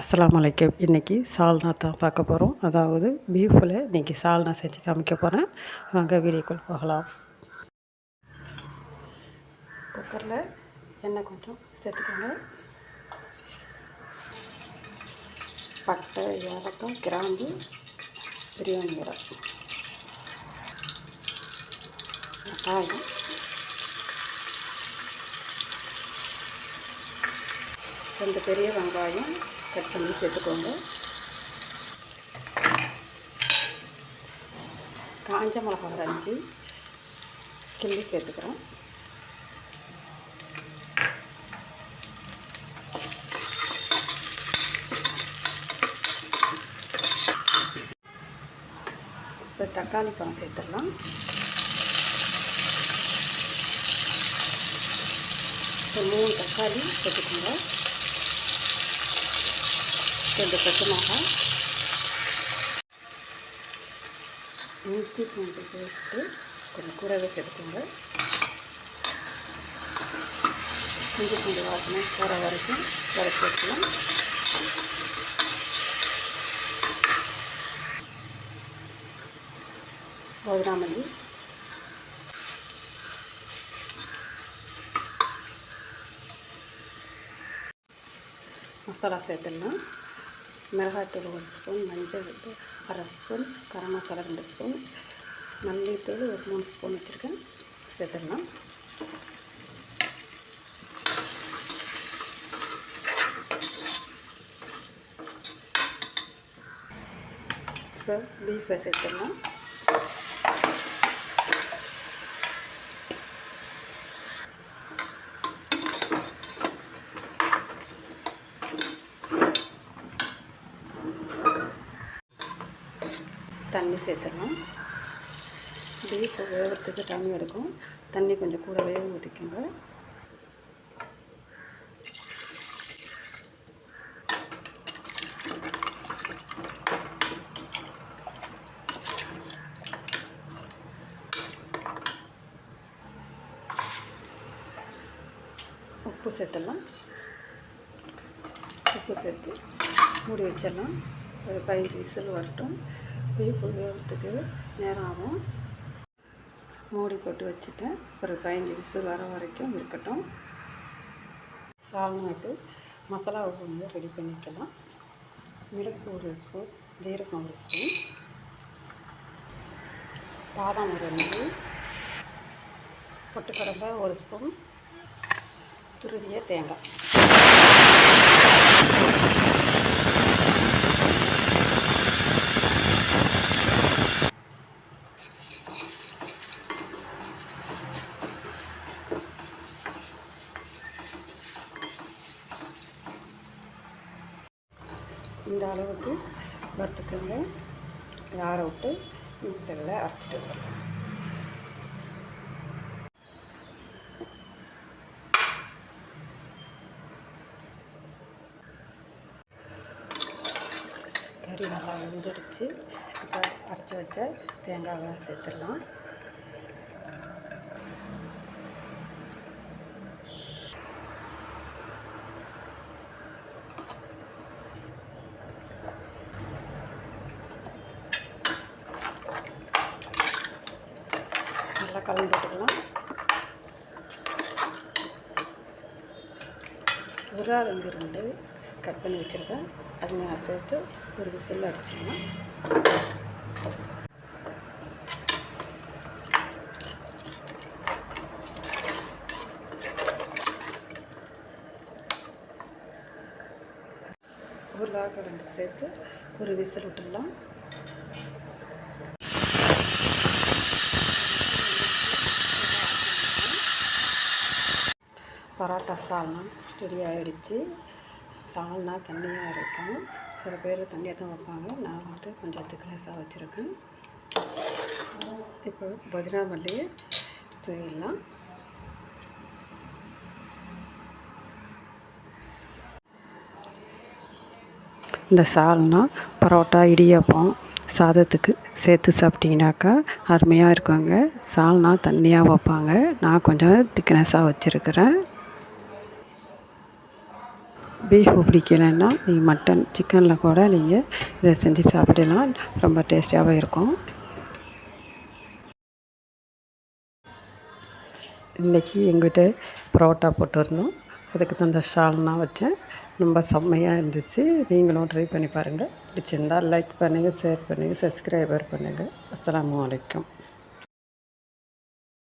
அஸ்ஸலாமு அலைக்கும் இன்றைக்கி சால்னா தான் பார்க்க போகிறோம் அதாவது பீஃபில் இன்றைக்கி சால்னா செஞ்சு காமிக்க போகிறேன் வாங்க வீடியோக்குள் போகலாம். குக்கரில் எண்ணெய் கொஞ்சம் சேர்த்துக்கோங்க. பட்டை ஏலக்காய் கிராம்பு பிரியாணி இலை வெங்காயம் ரெண்டு பெரிய வெங்காயம். கட் பண்ணி சேர்த்துக்கோங்க. காஞ்ச மிளகா ஒரு அஞ்சு கிள்ளி சேர்த்துக்கிறோம். இப்போ தக்காளி பழம் சேர்த்துடலாம். இப்போ மூணு தக்காளி சேர்த்துக்கோங்க. ரெண்டு பச்சை மிளகாய் நூற்றி பூண்டு பேஸ்ட்டு கொஞ்சம் கூடவே சேர்த்துக்கோங்க இஞ்சி பூண்டு வாசனை போகிற வரைக்கும் வதக்கி வைக்கலாம் புதினாமல்லி மசாலா சேர்த்துடலாம் மிளகாய்த்தூள் ஒரு ஸ்பூன் மஞ்சள் அரை ஸ்பூன் கரம் மசாலா ரெண்டு ஸ்பூன் மல்லித்தூள் ஒரு மூணு ஸ்பூன் வச்சுருக்கேன். சேர்த்துடலாம். இப்போ பீஃபை சேர்த்துடலாம். தண்ணி சேர்த்துடலாம். பீஃப் வேகிறதுக்கு தண்ணி எடுக்கும். தண்ணி கொஞ்சம் கூடவே ஊற்றிக்கோங்க உப்பு சேர்த்துடலாம். உப்பு சேர்த்து மூடி வச்சிடலாம். ஒரு பதினஞ்சு விசில் வரட்டும். பீஃப் வேகிறதுக்கு நேரம் ஆகும் மூடி போட்டு வச்சுட்டேன். ஒரு பதினஞ்சு விசில் வர வரைக்கும் இருக்கட்டும். சால்னாக்கு மசாலா வந்து ரெடி பண்ணிக்கலாம். மிளகு ஒரு ஸ்பூன் ஜீரகம் ஒரு ஸ்பூன். பாதாம் ஒரு ரெண்டு பொட்டுக்கடம்பை ஒரு ஸ்பூன். துருவிய தேங்காய். இந்த அளவுக்கு வறுத்துக்கோங்க. ஆற விட்டு மிக்சரில் அரைச்சிட்டு வரலாம் கறி நல்லா வெந்துடுச்சு. இப்போ அரைச்சி வச்ச தேங்காவை சேர்த்துடலாம். நல்லா கலந்து விட்டுக்கலாம் வந்து ரெண்டு கட் பண்ணி வச்சுருக்கேன். அது நான் சேர்த்து ஒரு விசில் அடிச்சிடலாம். உருளைக்கிழங்கு சேர்த்து ஒரு விசில் விட்டுடலாம். பரோட்டா சால்னா ரெடி ஆகிடுச்சு சால்னா தண்ணியாக இருக்கும். சில பேர் தண்ணியாக தான் வைப்பாங்க. நான் வந்து கொஞ்சம் திக்னஸாக வச்சுருக்கேன். இப்போ புதினா மல்லியை இந்த சால்னா பரோட்டா இடியாப்பம் சாதத்துக்கு சேர்த்து சாப்பிட்டீங்கனாக்கா அருமையாக இருக்குங்க. சால்னா தண்ணியாக வைப்பாங்க. நான் கொஞ்சம் திக்னஸாக வச்சுருக்கிறேன். பீஃப் பிடிக்கலைன்னா நீங்கள் மட்டன் சிக்கனில் கூட நீங்கள் இதை செஞ்சு சாப்பிடலாம். ரொம்ப டேஸ்டியாகவும் இருக்கும். இன்றைக்கி எங்கிட்ட பரோட்டா போட்டுருந்தோம். அதுக்கு தகுந்த ஷால்னா வச்சேன். ரொம்ப செம்மையாக இருந்துச்சு. நீங்களும் ட்ரை பண்ணி பாருங்கள் பிடிச்சிருந்தால் லைக் பண்ணுங்கள் ஷேர் பண்ணுங்கள் சப்ஸ்கிரைபர் பண்ணுங்கள் அஸ்லாம் வலைக்கம்